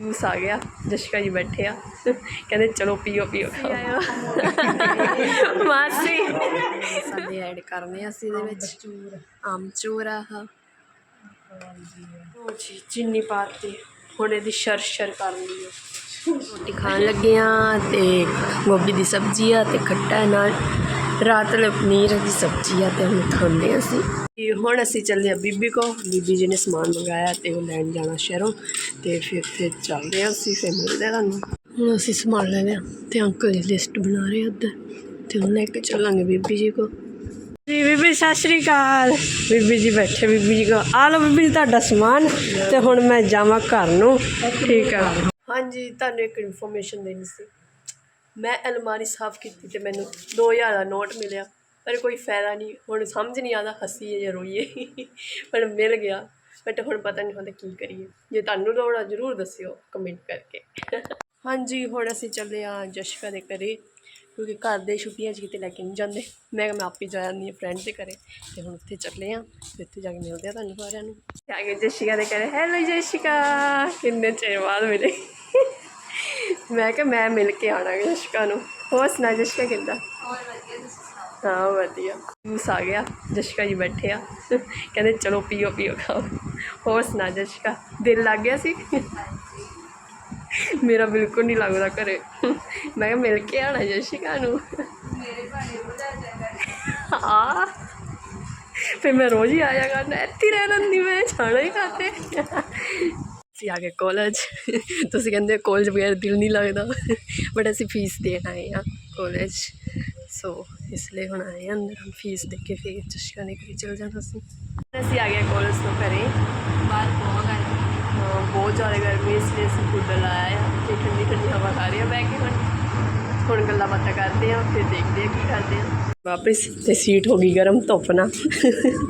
Juice ਆ ਗਿਆ ਜਸ਼ਕਾ ਜੀ ਬੈਠੇ ਆ। ਕਹਿੰਦੇ ਚਲੋ ਪੀਓ ਪੀਓ ਖਾਓ। ਮਾਸੀ। ਸਾਡੇ ਐਡ ਕਰਨੇ ਆ ਅਸੀਂ ਇਹਦੇ ਵਿੱਚ। ਆਮਚੂਰ ਆਹ। ਉਹ ਜੀ ਚੀਨੀ ਪਾਤੀ। ਹੁਣ ਇਹਦੀ ਸ਼ਰ ਸ਼ਰ ਕਰਨੀ ਆ। ਰੋਟੀ ਖਾਣ ਲੱਗੇ ਆ ਤੇ ਗੋਭੀ ਦੀ ਸਬਜ਼ੀ ਆ ਤੇ ਖੱਟਾ ਨਾਲ ਰਾਤ ਲਈ ਪਨੀਰ ਦੀ ਸਬਜ਼ੀ ਆ ਤੇ ਹੁਣ ਖਾਂਦੇ ਹਾਂ ਅਸੀਂ। ਤੇ ਹੁਣ ਅਸੀਂ ਚੱਲੇ ਆ ਬੀਬੀ ਕੋ ਬੀਬੀ ਜੀ ਨੇ ਸਮਾਨ ਮੰਗਾਇਆ ਤੇ ਉਹ ਲੈਣ ਜਾਣਾ ਸ਼ਹਿਰੋਂ। ਤੇ ਫਿਰ ਫਿਰ ਚੱਲਦੇ ਆ ਅਸੀਂ, ਫਿਰ ਮਿਲਦੇ ਆ ਤੁਹਾਨੂੰ। ਹੁਣ ਅਸੀਂ ਸਮਾਨ ਲੈ ਲਿਆ ਤੇ ਅੰਕਲ ਦੀ ਲਿਸਟ ਬਣਾ ਰਹੇ ਆ ਉੱਧਰ। ਤੇ ਹੁਣ ਲੈ ਕੇ ਚੱਲਾਂਗੇ ਬੀਬੀ ਜੀ ਕੋ ਜੀ ਬੀਬੀ, ਸਤਿ ਸ਼੍ਰੀ ਅਕਾਲ। ਬੀਬੀ ਜੀ ਬੈਠੇ, ਬੀਬੀ ਜੀ ਕੋ ਆ ਲਓ ਬੀਬੀ ਜੀ, ਤੁਹਾਡਾ ਸਮਾਨ। ਤੇ ਹੁਣ ਮੈਂ ਜਾਵਾਂ ਘਰ ਨੂੰ। ਠੀਕ ਆ। ਹਾਂਜੀ, ਤੁਹਾਨੂੰ ਇੱਕ ਇਨਫੋਰਮੇਸ਼ਨ ਦੇਣੀ ਸੀ। ਮੈਂ ਅਲਮਾਰੀ ਸਾਫ਼ ਕੀਤੀ ਅਤੇ ਮੈਨੂੰ ਦੋ ਹਜ਼ਾਰ ਦਾ ਨੋਟ ਮਿਲਿਆ। ਪਰ ਕੋਈ ਫਾਇਦਾ ਨਹੀਂ, ਹੁਣ ਸਮਝ ਨਹੀਂ ਆਉਂਦਾ ਹੱਸੀਏ ਜਾਂ ਰੋਈਏ ਪਰ ਮਿਲ ਗਿਆ। ਬਟ ਹੁਣ ਪਤਾ ਨਹੀਂ ਹੁੰਦਾ ਕੀ ਕਰੀਏ। ਜੇ ਤੁਹਾਨੂੰ ਲੋੜ ਆ, ਜ਼ਰੂਰ ਦੱਸਿਓ ਕਮੈਂਟ ਕਰਕੇ। ਹਾਂਜੀ, ਹੁਣ ਅਸੀਂ ਚੱਲੇ ਆ ਜਸ਼ਕਾ ਦੇ ਘਰੇ। ਕਿਉਂਕਿ ਘਰ ਦੇ ਛੁੱਟੀਆਂ 'ਚ ਕਿਤੇ ਲੈ ਕੇ ਨਹੀਂ ਜਾਂਦੇ। ਮੈਂ ਕਿਹਾ ਮੈਂ ਆਪੇ ਜਾ ਜਾਂਦੀ ਹਾਂ ਫਰੈਂਡ ਦੇ ਘਰੇ। ਤੇ ਹੁਣ ਉੱਥੇ ਚੱਲੇ ਆ ਤੇ ਉੱਥੇ ਜਾ ਕੇ ਮਿਲਦੇ ਆ ਤੁਹਾਨੂੰ ਸਾਰਿਆਂ ਨੂੰ। ਆ ਗਏ ਜਸ਼ਿਕਾ ਦੇ ਘਰੇ। ਹੈਲੋ ਜਸ਼ਿਕਾ। ਕਿੰਨੇ ਚਿਰ ਬਾਅਦ ਮਿਲੇ? ਮੈਂ ਕਿਹਾ ਮੈਂ ਮਿਲ ਕੇ ਆਣਾ ਜਸ਼ਿਕਾ ਨੂੰ। ਹੋਰ ਸੁਣਾ ਜਸ਼ਿਕਾ ਕਿੱਦਾਂ? ਹਾਂ ਵਧੀਆ। ਜੂਸ ਆ ਗਿਆ। ਜਸ਼ਿਕਾ ਜੀ ਬੈਠੇ ਆ। ਕਹਿੰਦੇ ਚਲੋ ਪੀਓ ਪੀਓ ਖਾਓ। ਹੋਰ ਸੁਣਾ ਜਸ਼ਿਕਾ? ਦਿਲ ਲੱਗ ਗਿਆ ਸੀ? ਮੇਰਾ ਬਿਲਕੁਲ ਨਹੀਂ ਲੱਗਦਾ ਘਰੇ। ਮੈਂ ਕਿਹਾ ਮਿਲ ਕੇ ਆਣਾ ਜਸ਼ਿਕਾ ਨੂੰ। ਆ ਫਿਰ ਮੈਂ ਰੋਜ਼ ਹੀ ਆਇਆ ਕਰਨਾ ਇੱਥੇ ਰਹਿਣਾ ਨਹੀਂ ਮੈਂ ਛਾਣਾ ਹੀ ਖਾਤੇ ਅਸੀਂ ਆ ਗਏ ਕਾਲਜ। ਤੁਸੀਂ ਕਹਿੰਦੇ ਕਾਲਜ ਬਗੈਰ ਦਿਲ ਨਹੀਂ ਲੱਗਦਾ। ਬਟ ਅਸੀਂ ਫੀਸ ਦੇਣ ਆਏ ਆ ਕਾਲਜ। ਸੋ ਇਸ ਲਈ ਹੁਣ ਆਏ ਆ ਅੰਦਰ। ਹੁਣ ਫੀਸ ਦੇ ਕੇ ਫਿਰ ਚਸ਼ਕਾ ਨੇ ਕਰੀ ਚਲ ਜਾਣਾ ਸੀ। ਅਸੀਂ ਆ ਗਏ ਕਾਲਜ ਤੋਂ ਘਰੇ। ਬਾਹਰ ਬਹੁਤ ਗਰਮੀ ਬਹੁਤ ਜ਼ਿਆਦਾ ਗਰਮੀ ਇਸ ਲਈ ਅਸੀਂ ਕੂਲਰ ਲਾਇਆ ਆ। ਤੇ ਠੰਡੀ ਠੰਡੀ ਹਵਾ ਖਾ ਰਹੇ ਆ ਬਹਿ ਕੇ ਹੁਣ। ਹੁਣ ਗੱਲਾਂ ਬਾਤਾਂ ਕਰਦੇ ਆ, ਫਿਰ ਦੇਖਦੇ ਆ ਕੀ ਕਰਦੇ ਆ। ਵਾਪਿਸ ਤੇ ਸੀਟ ਹੋ ਗਈ ਗਰਮ ਧੁੱਪ ਨਾ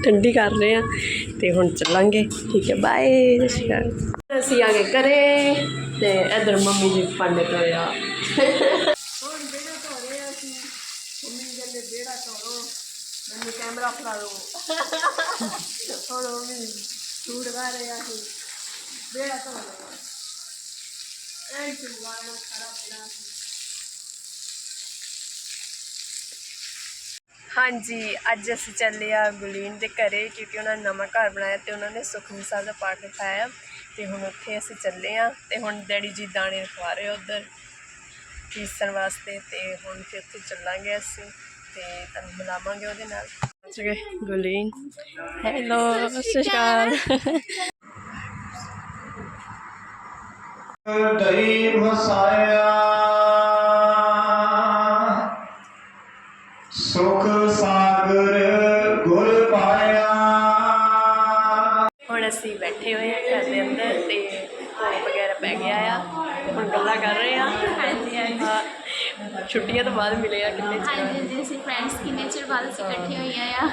ਠੰਡੀ ਕਰ ਰਹੇ ਆ ਤੇ ਹੁਣ ਚੱਲਾਂਗੇ। ਠੀਕ ਹੈ, ਬਾਏ ਸ਼ਿਕਾਰ ਅਸੀਂ ਆ ਗਏ ਘਰੇ ਤੇ ਇਧਰ ਮੰਮੀ ਜੀ ਪਾਂਡੇ ਧੋਏ ਆ। ਹੁਣ ਬੇੜਾ ਧੋ ਰਹੇ ਆ ਅਸੀਂ। ਮੰਮੀ ਕਹਿੰਦੇ ਬੇੜਾ ਧੋਓ ਮੈਨੂੰ ਕੈਮਰਾ ਫੜਾ ਦਿਓ ਹੁਣ ਮੰਮੀ ਸੂਟ ਗਾ ਰਹੇ ਆ ਅਸੀਂ। ਬੇੜਾ ਧੋ ਰਹੇ ਆ। ਐਂ ਚੁਗਾਣਾ ਖੜਾ ਪਿਆ ਹਾਂਜੀ, ਅੱਜ ਅਸੀਂ ਚੱਲੇ ਆ ਗੁਲੀਨ ਦੇ ਘਰੇ ਕਿਉਂਕਿ ਉਹਨਾਂ ਨੇ ਨਵਾਂ ਘਰ ਬਣਾਇਆ ਤੇ ਉਹਨਾਂ ਨੇ ਸੁਖਮਨੀ ਸਾਹਿਬ ਦਾ ਪਾਠ ਲਿਖਾਇਆ ਤੇ ਹੁਣ ਉੱਥੇ ਅਸੀਂ ਚੱਲੇ ਆ ਤੇ ਹੁਣ ਡੈਡੀ ਜੀ ਦਾਣੇ ਰਖਵਾ ਰਹੇ ਉਧਰ ਪੀਸਣ ਵਾਸਤੇ ਤੇ ਹੁਣ ਫਿਰ ਉੱਥੇ ਚੱਲਾਂਗੇ ਅਸੀਂ ਤੇ ਤੁਹਾਨੂੰ ਮਿਲਾਵਾਂਗੇ ਉਹਦੇ ਨਾਲ। ਪਹੁੰਚ ਗਏ ਗੁਲੀਨ। ਹੈਲੋ ਸਤਿ ਸ਼੍ਰੀ ਅਕਾਲ। ਦਈ ਵਸਾਇਆ ਸੁਖ ਸਾਗਰ ਗੁਰ ਪਾਇਆ। ਹੁਣ ਅਸੀਂ ਬੈਠੇ ਹੋਏ ਆ ਘਰ ਦੇ ਅੰਦਰ ਤੇ ਭੋਗ ਵਗੈਰਾ ਪੈ ਗਿਆ ਆ। ਹੁਣ ਗੱਲਾਂ ਕਰ ਰਹੇ ਆ ਹਾਂਜੀ ਹਾਂਜੀ। ਛੁੱਟੀਆਂ ਤੋਂ ਬਾਅਦ ਮਿਲੇ ਆ ਕਿੰਨੇ ਚਿਰ ਹਾਂਜੀ ਜੀ ਅਸੀਂ ਫਰੈਂਡਸ ਕਿੰਨੇ ਚਿਰ ਬਾਅਦ ਅਸੀਂ ਇਕੱਠੇ ਹੋਈਆਂ ਆ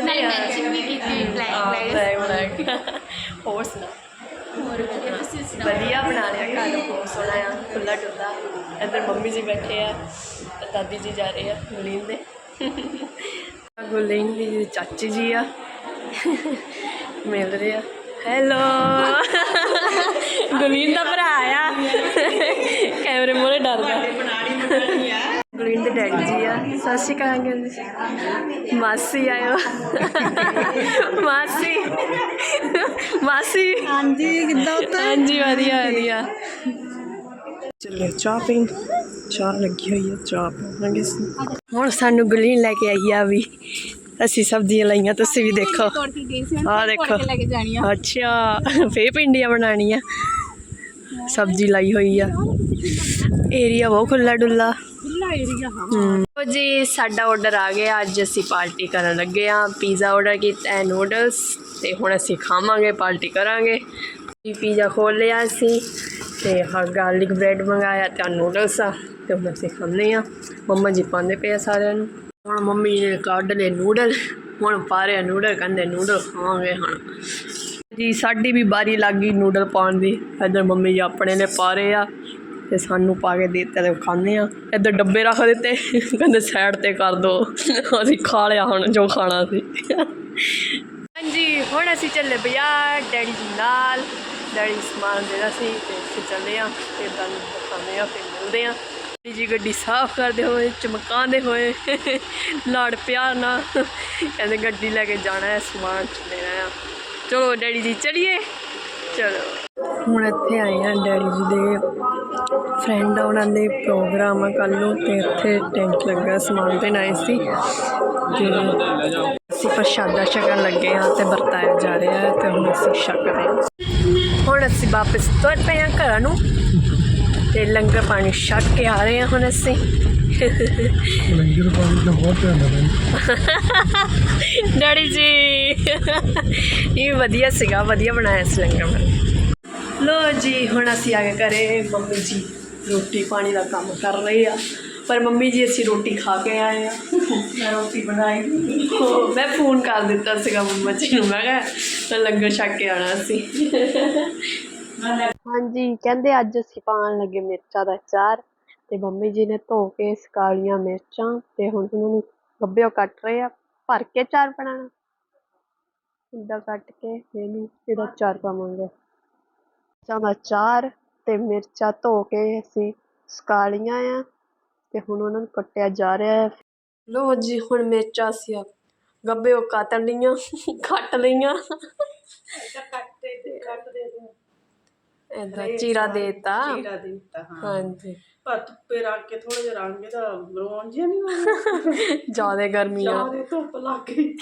ਨਾਲੇ ਮੈਚਿੰਗ ਵੀ ਕੀਤੀ ਬਲੈਕ ਬਲੈਕ ਹੋਰ ਸੁਣਾ ਹੋਰ ਵਧੀਆ ਤੁਸੀਂ ਸੁਣਾਓ? ਵਧੀਆ ਬਣਾ ਲਿਆ ਘਰ ਬਹੁਤ ਸੋਹਣਾ ਆ ਖੁੱਲਾ ਡੁੱਲਾ ਇੱਧਰ ਮੰਮੀ ਜੀ ਬੈਠੇ ਆ ਦਾਦੀ ਜੀ ਜਾ ਰਹੇ ਆ ਗੁਲੀਨ ਦੇ। ਗੁਲੀਨ ਦੀ ਚਾਚੀ ਜੀ ਆ। ਮਿਲ ਰਹੇ ਆ। ਹੈਲੋ ਗੁਲੀਨ ਦਾ ਭਰਾ ਆ। ਕੈਮਰੇ ਮੂਹਰੇ ਡਰਦਾ ਗੁਲੀਨ ਦੇ ਡੈਡੀ ਜੀ ਆ। ਸਤਿ ਸ਼੍ਰੀ ਅਕਾਲ ਅੰਕਲ ਜੀ। ਮਾਸੀ ਆਇਓ। ਮਾਸੀ। ਮਾਸੀ। ਹਾਂਜੀ ਕਿੱਦਾਂ ਉੱਤੇ ਹਾਂਜੀ ਵਧੀਆ ਵਧੀਆ। ਚੱਲੇ ਪੀਣ। ਚਾਹ ਲੱਗੀ ਹੋਈ ਹੈ ਚਾਹ ਪੀਵਾਂਗੇ ਅਸੀਂ। ਹੁਣ ਸਾਨੂੰ ਗੁਲੀਨ ਲੈ ਕੇ ਆਈ ਆ ਵੀ ਅਸੀਂ ਸਬਜ਼ੀਆਂ ਲਈਆਂ ਤੁਸੀਂ ਵੀ ਦੇਖੋ। ਆਹ ਦੇਖੋ। ਲੈ ਕੇ ਜਾਣੀ ਆ। ਅੱਛਾ ਫੇ ਪਿੰਡੀਆਂ ਬਣਾਉਣੀਆਂ। ਸਬਜ਼ੀ ਲਾਈ ਹੋਈ ਆ। ਏਰੀਆ ਬਹੁਤ ਖੁੱਲਾ ਡੁੱਲਾ ਖੁੱਲਾ ਏਰੀਆ ਹਾਂ। ਹਮ ਉਹ ਜੀ ਸਾਡਾ ਆਰਡਰ ਆ ਗਿਆ। ਅੱਜ ਅਸੀਂ ਪਾਰਟੀ ਕਰਨ ਲੱਗੇ ਆ। ਪੀਜ਼ਾ ਆਰਡਰ ਕੀਤਾ ਹੈ ਨੂਡਲਸ ਤੇ ਹੁਣ ਅਸੀਂ ਖਾਵਾਂਗੇ ਪਾਰਟੀ ਕਰਾਂਗੇ। ਪੀਜ਼ਾ ਖੋਲ ਲਿਆ ਅਸੀਂ। ਤੇ ਹਾਂ ਗਾਰਲਿਕ ਬ੍ਰੈਡ ਮੰਗਾਇਆ ਤੇ ਨੂਡਲਸ ਆ ਤੇ ਹੁਣ ਅਸੀਂ ਖਾਂਦੇ ਆ ਮੰਮਾ ਜੀ ਪਾਉਂਦੇ ਪਏ ਆ ਸਾਰਿਆਂ ਨੂੰ। ਹੁਣ ਮੰਮੀ ਨੇ ਕੱਢ ਲਏ ਨੂਡਲ। ਹੁਣ ਪਾ ਨੂਡਲ, ਕਹਿੰਦੇ ਨੂਡਲ ਖਾਵਾਂਗੇ ਹੁਣ। ਜੀ, ਸਾਡੀ ਵੀ ਬਾਰੀ ਲੱਗ ਗਈ ਨੂਡਲ ਪਾਉਣ ਦੀ। ਇੱਧਰ ਮੰਮੀ ਜੀ ਆਪਣੇ ਨੇ ਪਾ ਰਹੇ ਆ ਤੇ ਸਾਨੂੰ ਪਾ ਕੇ ਦੇ ਦਿੱਤੇ ਤੇ ਖਾਂਦੇ ਆ ਇੱਧਰ ਡੱਬੇ ਰੱਖ ਦਿੱਤੇ, ਕਹਿੰਦੇ ਸਾਈਡ ਤੇ ਕਰ ਦੋ। ਅਸੀਂ ਖਾ ਲਿਆ ਹੁਣ ਜੋ ਖਾਣਾ ਸੀ। ਹਾਂਜੀ, ਹੁਣ ਅਸੀਂ ਚੱਲੇ ਬਾਜ਼ਾਰ, ਡੈਡੀ ਜੀ ਨਾਲ। ਡੈਡੀ ਸਮਾਨ ਦੇਣਾ ਸੀ ਤੇ ਇੱਥੇ ਚੱਲੇ ਆ ਤੇ ਤੁਹਾਨੂੰ ਦਿਖਾਉਂਦੇ ਆ ਫਿਰ ਮਿਲਦੇ ਆ ਜੀ ਗੱਡੀ ਸਾਫ਼ ਕਰਦੇ ਹੋਏ, ਚਮਕਾਉਂਦੇ ਹੋਏ ਲਾੜ ਪਿਆਰ ਨਾਲ ਕਹਿੰਦੇ ਗੱਡੀ ਲੈ ਕੇ ਜਾਣਾ ਹੈ, ਸਮਾਨ ਲੈਣਾ ਆ ਚਲੋ ਡੈਡੀ ਜੀ ਚਲਿਏ ਚਲੋ। ਹੁਣ ਇੱਥੇ ਆਏ ਆ ਡੈਡੀ ਜੀ ਦੇ ਫਰੈਂਡ ਆ, ਉਹਨਾਂ ਦੇ ਪ੍ਰੋਗਰਾਮ ਆ ਕੱਲ੍ਹ ਨੂੰ ਤੇ ਇੱਥੇ ਟੈਂਟ ਲੱਗਾ, ਸਮਾਨ ਦੇਣ ਆਏ ਸੀ। ਤੇ ਅਸੀਂ ਪ੍ਰਸ਼ਾਦਾ ਛਕਣ ਲੱਗੇ ਆ ਤੇ ਵਰਤਾਇਆ ਜਾ ਰਿਹਾ ਹੈ ਤੇ ਹੁਣ ਅਸੀਂ ਛਕ ਰਹੇ ਹਾਂ। ਹੁਣ ਅਸੀਂ ਵਾਪਸ ਤੁਰ ਪਏ ਆ ਘਰਾਂ ਨੂੰ ਤੇ ਲੰਗਰ ਪਾਣੀ ਛਕ ਕੇ ਆ ਰਹੇ ਹਾਂ ਹੁਣ ਅਸੀਂ। ਲੰਗਰ ਪਾਣੀ ਦਾ ਬਹੁਤ ਧਿਆਨ ਰੱਖਣਾ। ਡੈਡੀ ਜੀ ਇਹ ਵਧੀਆ ਸੀਗਾ ਵਧੀਆ ਬਣਾਇਆ ਸੀ ਲੰਗਰ ਪਾਣੀ ਲੋ ਜੀ ਹੁਣ ਅਸੀਂ ਆ ਗਏ ਘਰੇ ਮੰਮੀ ਜੀ ਰੋਟੀ ਪਾਣੀ ਦਾ ਕੰਮ ਕਰ ਰਹੇ ਆ। ਪਰ ਮੰਮੀ ਜੀ ਅਸੀਂ ਰੋਟੀ ਖਾ ਕੇ ਆਏ ਆ ਮੈਂ ਰੋਟੀ ਬਣਾਈ ਮੈਂ ਫੋਨ ਕਰ ਦਿੱਤਾ ਸੀਗਾ ਮੰਮਾ ਜੀ ਨੂੰ। ਮੈਂ ਕਿਹਾ ਲੰਗਰ ਛਕ ਕੇ ਆਣਾ ਸੀ। ਹਾਂਜੀ ਕਹਿੰਦੇ ਅੱਜ ਅਸੀਂ ਪਾਉਣ ਲੱਗੇ ਮਿਰਚਾਂ ਦਾ ਅਚਾਰ ਤੇ ਮੰਮੀ ਜੀ ਨੇ ਧੋ ਕੇ ਸਕਾਲੀਆਂ ਮਿਰਚਾਂ ਤੇ ਹੁਣ ਉਹਨਾਂ ਨੂੰ ਗੱਬਿਓ ਕੱਟ ਰਹੇ ਆ। ਭਰ ਕੇ ਅਚਾਰ ਬਣਾਉਣਾ। ਇੱਦਾਂ ਕੱਟ ਕੇ ਇਹਨੂੰ ਇਹਦਾ ਅਚਾਰ ਪਾਵਾਂਗੇ। ਦਾ ਅਚਾਰ ਤੇ ਮਿਰਚਾਂ ਧੋ ਕੇ ਅਸੀਂ ਸੁਕਾ ਲਈਆਂ ਆ। ਤੇ ਹੁਣ ਉਹਨਾਂ ਨੂੰ ਕੱਟਿਆ ਜਾ ਰਿਹਾ ਹੈ। ਲੋ ਜੀ ਹੁਣ ਮਿਰਚਾਂ ਅਸੀਂ ਗੱਬੇ ਉਹ ਕੱਟ ਲਈਆਂ ਕੱਟ ਲਈਆਂ। ਏਦਾਂ ਚੀਰਾ ਦੇਤਾ। ਚੀਰਾ ਦੇ ਦਿੱਤਾ ਹਾਂ। ਹਾਂਜੀ। ਪਰ ਧੁੱਪੇ ਰੱਖ ਕੇ ਥੋੜਾ ਜਿਹਾ ਰੰਗ ਇਹਦਾ ਬਰੌਨ ਜਿਹਾ ਨਹੀਂ ਹੋਣਾ ਜ਼ਿਆਦਾ ਗਰਮੀ ਆ। ਧੁੱਪ ਲੱਗ ਗਈ।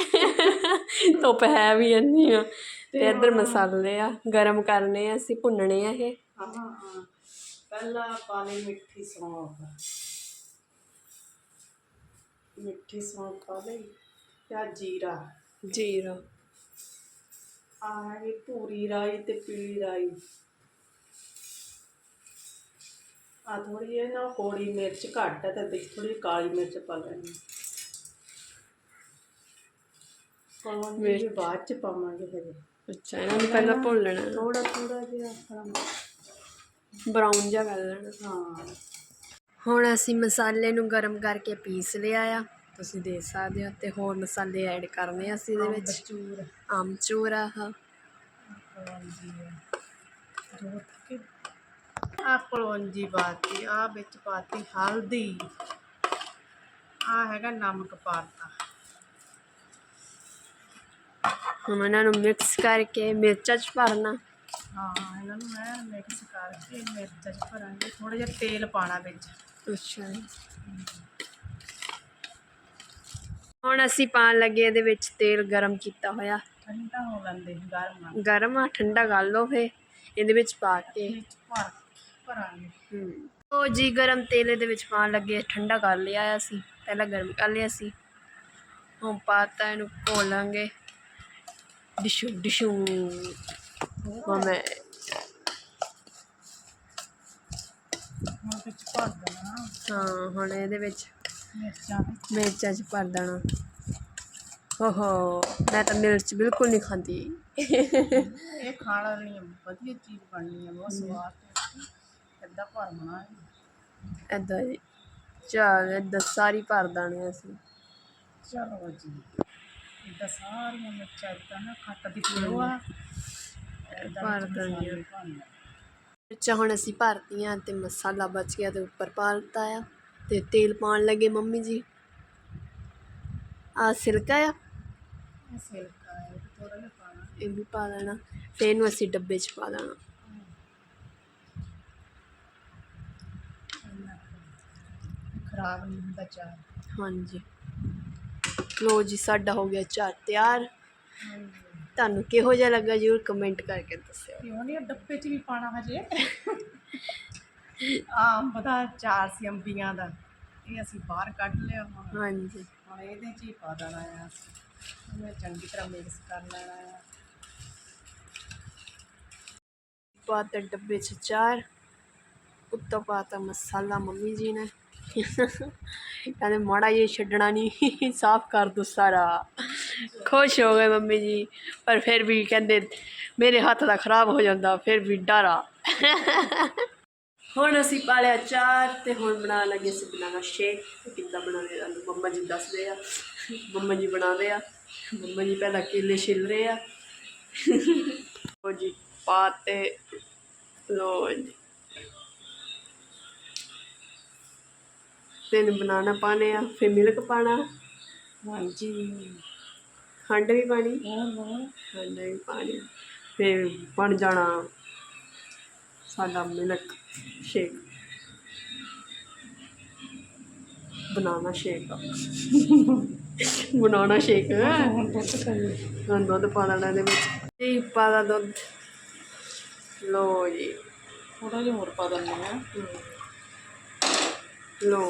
ਧੁੱਪ ਹੈ ਵੀ ਇੰਨੀ ਆ। ਤੇ ਇੱਧਰ ਮਸਾਲੇ ਆ ਗਰਮ ਕਰਨੇ ਆ ਅਸੀਂ ਭੁੰਨਣੇ ਆ ਇਹ। ਹਾਂ ਹਾਂ। ਪਹਿਲਾਂ ਪਾਣੀ ਮਿੱਠੀ ਸੌਂਫ ਮਿੱਠੀ ਸੌਂਫ ਪਾ ਲਈ ਆਹ ਜੀਰਾ? ਜੀਰਾ। ਆ ਹੈਗੀ ਭੂਰੀ ਰਾਈ ਤੇ ਪੀਲੀ ਰਾਈ। ਆ ਥੋੜੀ ਜਿਹੀ ਨਾ ਕੋੜੀ ਮਿਰਚ ਘੱਟ ਹੈ ਤੇ ਵਿੱਚ ਥੋੜੀ ਕਾਲੀ ਮਿਰਚ ਪਾ ਲੈਣੀ। ਕੌਣ ਵੀ ਬਾਅਦ ਚ ਪਾਵਾਂਗੇ ਹਜੇ ਅੱਛਾ ਇਹਨਾਂ ਨੂੰ ਪਹਿਲਾਂ ਭੁੰਨ ਲੈਣਾ। ਥੋੜਾ ਥੋੜਾ ਜਿਹਾ ਬਰਾਊਨ ਜਿਹਾ ਕਰ ਲੈਣਾ। ਹਾਂ। ਹੁਣ ਅਸੀਂ ਮਸਾਲੇ ਨੂੰ ਗਰਮ ਕਰਕੇ ਪੀਸ ਲਿਆ ਆ। ਤੁਸੀਂ ਦੇਖ ਸਕਦੇ ਹੋ ਤੇ ਹੋਰ ਮਸਾਲੇ ਐਡ ਕਰਨੇ ਆ ਅਸੀਂ ਇਹਦੇ ਵਿੱਚ। ਚੂਰ ਆਮਚੂਰ ਆ ਆ ਕਲੌਂਜੀ ਪਾਤੀ ਆ ਵਿੱਚ ਪਾਤੀ ਹਲਦੀ। ਆ ਹੈਗਾ ਨਮਕ ਪਾਤਾ। ਹੁਣ ਇਹਨਾਂ ਨੂੰ ਮਿਕਸ ਕਰਕੇ ਮਿਰਚਾਂ ਚ ਭਰਨਾ। ਹਾਂ ਇਹਨਾਂ ਨੂੰ ਮੈਂ ਮਿਕਸ ਕਰਕੇ ਮਿਰਚਾਂ 'ਚ ਭਰਾਂਗੇ ਥੋੜਾ ਜਿਹਾ ਤੇਲ ਪਾਣਾ ਵਿੱਚ। ਅੱਛਾ ਜੀ। ਹੁਣ ਅਸੀਂ ਪਾਣ ਲੱਗੇ ਇਹਦੇ ਵਿੱਚ ਤੇਲ ਗਰਮ ਕੀਤਾ ਹੋਇਆ। ਠੰਡਾ ਹੋ ਲੈਂਦੇ ਗਰਮ ਆ। ਗਰਮ ਆ ਠੰਡਾ ਕਰ ਲਓ ਫੇ ਇਹਦੇ ਵਿੱਚ ਪਾ ਕੇ। ਵਿੱਚ ਭਰ ਭਰਾਂਗੇ। ਹੂੰ। ਉਹ ਜੀ ਗਰਮ ਤੇਲ ਇਹਦੇ ਵਿੱਚ ਪਾਣ ਲੱਗੇ ਠੰਡਾ ਕਰ ਲਿਆ ਆ ਅਸੀਂ ਪਹਿਲਾਂ ਗਰਮ ਕਰ ਲਿਆ ਸੀ। ਹੁਣ ਪਾਤਾ ਇਹਨੂੰ ਘੋਲਾਂਗੇ। ਡਿਸ਼ੂ ਡਿਸ਼ੂ। ਮਮੇ ਹੁਣ ਵਿੱਚ ਭਰ ਦੇਣਾ ਹਾਂ ਹੁਣ ਇਹਦੇ ਵਿੱਚ ਮਿਰਚਾਂ ਵਿੱਚ ਮਿਰਚਾਂ ਚ ਭਰ ਦੇਣਾ। ਓਹੋ ਮੈਂ ਤਾਂ ਮਿਰਚ ਬਿਲਕੁਲ ਨਹੀਂ ਖਾਂਦੀ। ਇਹ ਖਾਣ ਲਈ ਵਧੀਆ ਚੀਜ਼ ਬਣਨੀ ਹੈ ਬਹੁਤ ਸਵਾਦ ਹੈ ਏਦਾਂ ਭਰ ਬਣਾ ਏਦਾਂ ਜੀ ਚੱਲ ਏਦਾਂ ਸਾਰੀ ਭਰ ਦੇਣੀ ਅਸੀਂ। ਚਲੋ ਜੀ ਇਦਾਂ ਸਾਰੀਆਂ ਮਿਰਚਾਂ ਇਦਾਂ ਨਾ ਖੱਟ ਦੀ ਪਿਓ ਆ। ਏਦਾਂ ਭਰ। ਮਿਰਚਾਂ ਹੁਣ ਅਸੀਂ ਭਰਤੀਆਂ ਤੇ ਮਸਾਲਾ ਬਚ ਗਿਆ ਤੇ ਉੱਪਰ ਪਾ ਦਿੱਤਾ ਆ ਤੇ ਤੇਲ ਪਾਉਣ ਲੱਗੇ ਮੰਮੀ ਜੀ। ਆ ਸਿਰਕਾ ਆ। ਇਹ ਸਿਲਕਾ ਹੈ ਥੋੜਾ ਜਿਹਾ ਪਾਣਾ ਇਹ ਵੀ ਪਾ ਦੇਣਾ ਫਿਰ ਇਹਨੂੰ ਅਸੀਂ ਡੱਬੇ 'ਚ ਪਾ ਦੇਣਾ। ਖਰਾਬ ਨਹੀਂ ਹੁੰਦਾ ਚਾਰ ਹਾਂਜੀ। ਲੋ ਜੀ ਸਾਡਾ ਹੋ ਗਿਆ ਚਾਰ ਤਿਆਰ। ਤੁਹਾਨੂੰ ਕਿਹੋ ਜਿਹਾ ਲੱਗਾ ਜਰੂਰ ਕਮੈਂਟ ਕਰਕੇ ਦੱਸਿਓ। ਕਿਉਂ ਨਹੀਂ ਡੱਬੇ 'ਚ ਵੀ ਪਾਣਾ ਹਜੇ। ਆਮ ਦਾ ਚਾਰ ਸੀ ਅੰਬੀਆਂ ਦਾ ਇਹ ਅਸੀਂ ਬਾਹਰ ਕੱਢ ਲਿਆ ਹੁਣ। ਹਾਂਜੀ। ਹੁਣ ਇਹਦੇ 'ਚ ਹੀ ਪਾ ਦੇਣਾ ਆ। ਇਹਨੂੰ ਚੰਗੀ ਤਰ੍ਹਾਂ ਮਿਕਸ ਕਰ ਲੈਣਾ ਆ। ਪਾਤਾ ਡੱਬੇ 'ਚ ਚਾਰ ਉੱਤੋਂ ਪਾਤਾ ਮਸਾਲਾ ਮੰਮੀ ਜੀ ਨੇ। ਕਹਿੰਦੇ ਮਾੜਾ ਜਿਹਾ ਛੱਡਣਾ ਨਹੀਂ ਸਾਫ਼ ਕਰ ਦੋ ਸਾਰਾ। ਖੁਸ਼ ਹੋ ਗਏ ਮੰਮੀ ਜੀ। ਪਰ ਫਿਰ ਵੀ ਕਹਿੰਦੇ, ਮੇਰੇ ਹੱਥ ਦਾ ਖਰਾਬ ਹੋ ਜਾਂਦਾ, ਫਿਰ ਵੀ ਡਰਾ। ਹੁਣ ਅਸੀਂ ਪਾਲਿਆ ਚਾਰ ਤੇ ਹੁਣ ਬਣਾਉਣ ਲੱਗੇ ਅਸੀਂ ਬਨਾਨਾ ਸ਼ੇਕ ਤੇ ਕਿੱਦਾਂ ਬਣਾਉਂਦੇ ਆ? ਤੁਹਾਨੂੰ ਮੰਮਾ ਜੀ ਦੱਸਦੇ ਆ। ਮੰਮਾ ਜੀ ਬਣਾਉਂਦੇ ਆ। ਮੰਮਾ ਜੀ ਪਹਿਲਾਂ ਕੇਲੇ ਛਿੱਲ ਰਹੇ ਆ। ਉਹ ਜੀ ਪਾਤੇ ਲੋ ਜੀ। ਤਿੰਨ ਬਨਾਨਾ ਪਾਣੇ ਆ, ਫਿਰ ਮਿਲਕ ਪਾਣਾ ਹਾਂਜੀ। ਖੰਡ ਵੀ ਪਾਣੀ ਖੰਡ ਵੀ ਪਾਣੀ ਫਿਰ ਬਣ ਜਾਣਾ ਸਾਡਾ milk shake. Banana shake. Banana shake. ਹੁਣ ਦੁੱਧ ਪਾ ਲੈਣਾ ਇਹਦੇ ਵਿੱਚ। ਜੀ ਪਾ ਦਾ ਦੁੱਧ। ਲੋ ਜੀ। ਥੋੜਾ ਜਿਹਾ ਹੋਰ ਪਾ ਦਿੰਦੇ ਆ ਲੋ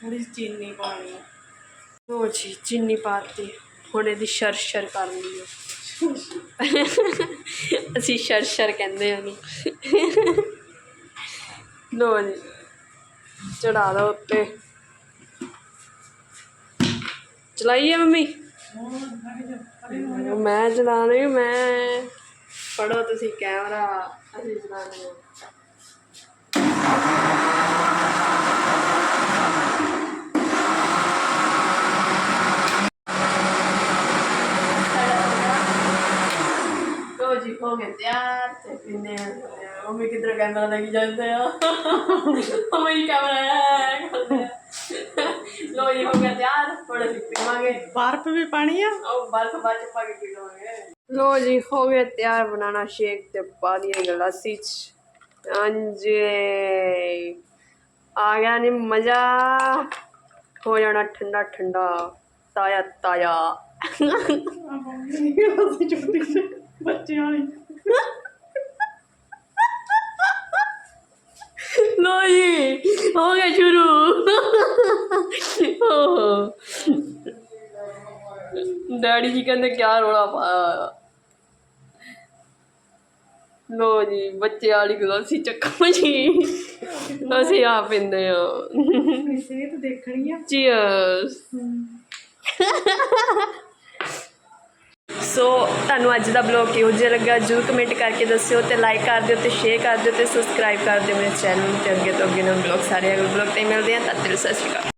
ਥੋੜੀ ਚੀਨੀ ਪਾਣੀ ਲੋ ਜੀ ਚੀਨੀ ਪਾਤੀ ਹੁਣ ਇਹਦੀ ਸ਼ਰ ਸ਼ਰ ਕਰ ਅਸੀਂ ਸ਼ਰ ਕਹਿੰਦੇ ਹਾਂ ਉਹਨੂੰ। ਲੋ ਜੀ, ਚੜਾ ਦੋ ਉੱਤੇ। ਚਲਾਈਏ ਮੰਮੀ? ਮੈਂ ਚਲਾ ਰਹੀ ਮੈਂ ਫੜੋ ਤੁਸੀਂ ਕੈਮਰਾ, ਅਸੀਂ ਚਲਾਉਂਦੇ ਹਾਂ ਕੈਮਰਾ ਲੈ ਕੇ ਜਾਂਦੇ ਆ ਲੋ ਜੀ ਹੋ ਗਿਆ ਤਿਆਰ ਥੋੜਾ ਜਿਹਾ ਪੀਵਾਂਗੇ ਬਰਫ ਵੀ ਪਾਣੀ ਆ ਉਹ ਬਰਫ ਬਾਅਦ ਚ ਪਾ ਕੇ ਪੀ ਲਵਾਂਗੇ ਲੋ ਜੀ ਹੋ ਗਿਆ ਤਿਆਰ ਬਣਾਣਾ ਸ਼ੇਕ ਤੇ ਪਾ ਦਿਆ ਗਲਾਸੀ ਚ ਹਾਂਜੀ ਆ ਗਿਆ ਨੀ ਮਜ਼ਾ ਹੋ ਜਾਣਾ ਠੰਡਾ ਠੰਡਾ ਤਾਇਆ ਤਾਇਆ ਜਿਹੀ ਬੱਚੇ ਵਾਲੀ। ਲੋ ਜੀ ਹੋ ਗਿਆ ਸ਼ੁਰੂ। ਡੈਡੀ ਜੀ ਕਹਿੰਦੇ ਕਿਆ ਰੋਲਾ ਪਾਇਆ ਲੋ ਜੀ ਬੱਚੇ ਵਾਲੀ ਗਲਾਸੀ ਚੱਕੋ ਜੀ। ਅਸੀਂ ਆ ਪਿੰਦੇ ਆ। ਸਿਹਤ ਦੇਖਣੀ ਆ। ਚੀਅਰਸ ਸੋ ਤੁਹਾਨੂੰ ਅੱਜ ਦਾ ਬਲੌਗ ਕਿਹੋ ਜਿਹਾ ਲੱਗਾ ਜਰੂਰ ਕਮੈਂਟ ਕਰਕੇ ਦੱਸਿਓ ਤੇ ਲਾਈਕ ਕਰ ਦਿਓ ਤੇ ਸ਼ੇਅਰ ਕਰ ਦਿਓ ਤੇ ਸਬਸਕ੍ਰਾਈਬ ਕਰ ਦਿਓ ਮੇਰੇ ਚੈਨਲ ਤੇ ਅੱਗੇ ਤੋਂ ਅੱਗੇ ਨਵੇਂ ਬਲੌਗ ਸਾਰੇ ਅਗਲੇ ਬਲੌਗ ਤੇ ਮਿਲਦੇ ਆ ਤਦ ਤੱਕ ਸਤਿ ਸ਼੍ਰੀ ਅਕਾਲ।